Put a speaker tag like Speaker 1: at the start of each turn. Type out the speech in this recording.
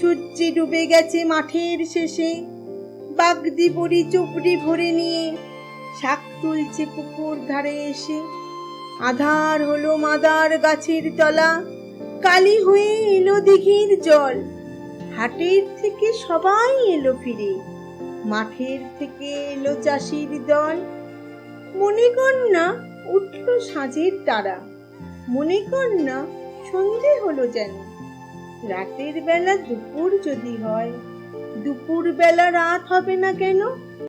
Speaker 1: সূর্যে ডুবে গেছে মাঠের শেষে। বাগদি পরি চুপড়ি ভরে নিয়ে শাক তুলছে পুকুর ধারে এসে। আধার হলো মাদার গাছের তলা, কালি হয়ে এলো দিঘির জল। হাটের থেকে সবাই এলো ফিরে, মাঠের থেকে এলো চাষির দল। মনে না উঠল সাঁঝের তারা মনে না সন্ধে হলো যেন। রাতের বেলা দুপুর যদি হয় দুপুর বেলা রাত হবে না কেন?